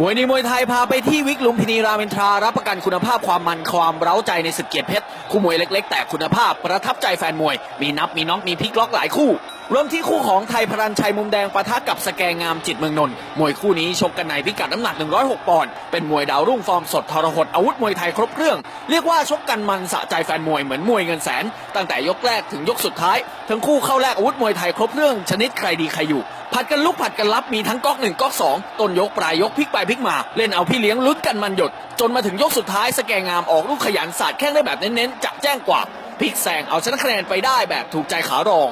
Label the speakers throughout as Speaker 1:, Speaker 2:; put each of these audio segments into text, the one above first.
Speaker 1: มวยนี้มวยไทยพาไปที่วิกลุมพินีรามินทรารับประกันคุณภาพความมันความเร้าใจในศึกเกียรติเพชรคู่มวยเล็ก ๆ แต่คุณภาพประทับใจแฟนมวย มีนับมีน็อกมีพลิกล็อกหลายคู่ เริ่มที่คู่ของไทยพรัญชัยมุมแดงปะทะกับสแกงงามจิตเมืองนนท์มวยคู่นี้ชกกันในพิกัดน้ำหนัก 106 ปอนด์เป็นมวยดาวรุ่งฟอร์มสดทรหดอาวุธมวยไทยครบเครื่อง เรียกว่าชกกันมันสะใจแฟนมวยเหมือนมวยเงินแสน ตั้งแต่ยกแรกถึงยกสุดท้าย ทั้งคู่เข้าแลกอาวุธมวยไทยครบเครื่อง ชนิดใครดีใครอยู่ผัดกันลุกผัดกันรับมีทั้งก๊อกหนึ่งก๊อกสองต้นยกปลายยกพลิกไปพลิกมา เล่นเอาพี่เลี้ยงลุ้นกันมันหยด จนมาถึงยกสุดท้ายสแกงงามออกลูกขยันสาดแข้งได้แบบเน้นๆจะแจ้งกว่าพลิกแซงเอาชนะคะแนนไปได้แบบถูกใจขารอง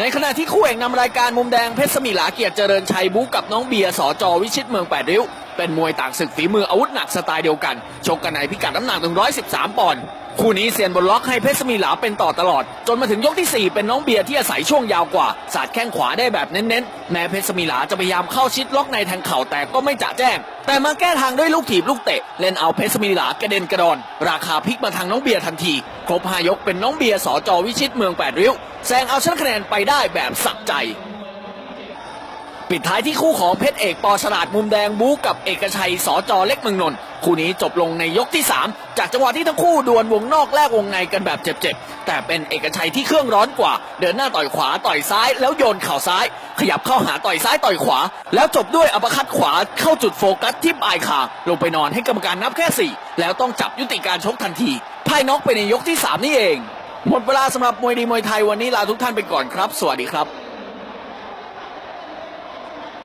Speaker 1: ในขณะที่คู่เอกนำรายการมุมแดงเพชรสมิลาเกียรติเจริญชัยบุกกับน้องเบียร์สอจอวิชิตเมืองแปดริ้ว เป็นมวยต่างศึกฝีมืออาวุธหนักสไตล์เดียวกัน ชกกันในพิกัดน้ำหนัก 113 ปอนด์คู่นี้เซียนบนล็อกให้เพชรสมิลาเป็นต่อตลอด จนมาถึงยกที่ 4 เป็นน้องเบียร์ที่อาศัยช่วงยาวกว่า สาดแข้งขวาได้แบบเน้นๆแม้เพชรสมิลาจะพยายามเข้าชิดล็อกในแทงเข่าแต่ก็ไม่จะแจ้ง แต่มาแก้ทางด้วยลูกถีบลูกเตะเล่นเอาเพชรสมิลากระเด็นกระดอนราคาพลิกมาทางน้องเบียร์ทันทีครบหายกเป็นน้องเบียร์สอจอวิชิตเมืองแปดริ้ว แซงเอาชนะคะแนนไปได้แบบสักใจ ปิดท้ายที่คู่ของเพชรเอกปอฉลาดมุมแดงบู๊กับเอกชัยสอจอเล็กเมืองนนท์คู่นี้จบลงในยกที่ 3 จากจังหวะที่ทั้งคู่ดวลวงนอกแลกวงในกันแบบเจ็บๆ แต่เป็นเอกชัยที่เครื่องร้อนกว่า เดินหน้าต่อยขวาต่อยซ้ายแล้วโยนเข่าซ้าย ขยับเข้าหาต่อยซ้ายต่อยขวา แล้วจบด้วยอัปคัตขวาเข้าจุดโฟกัสที่ปลายคางลงไปนอนให้กรรมการนับแค่ 4 แล้วต้องจับยุติการชกทันทีพ่ายน็อกไปในยกที่ 3 นี่เอง หมดเวลาสำหรับมวยดีมวยไทยวันนี้ลาทุกท่านไปก่อนครับ สวัสดีครับ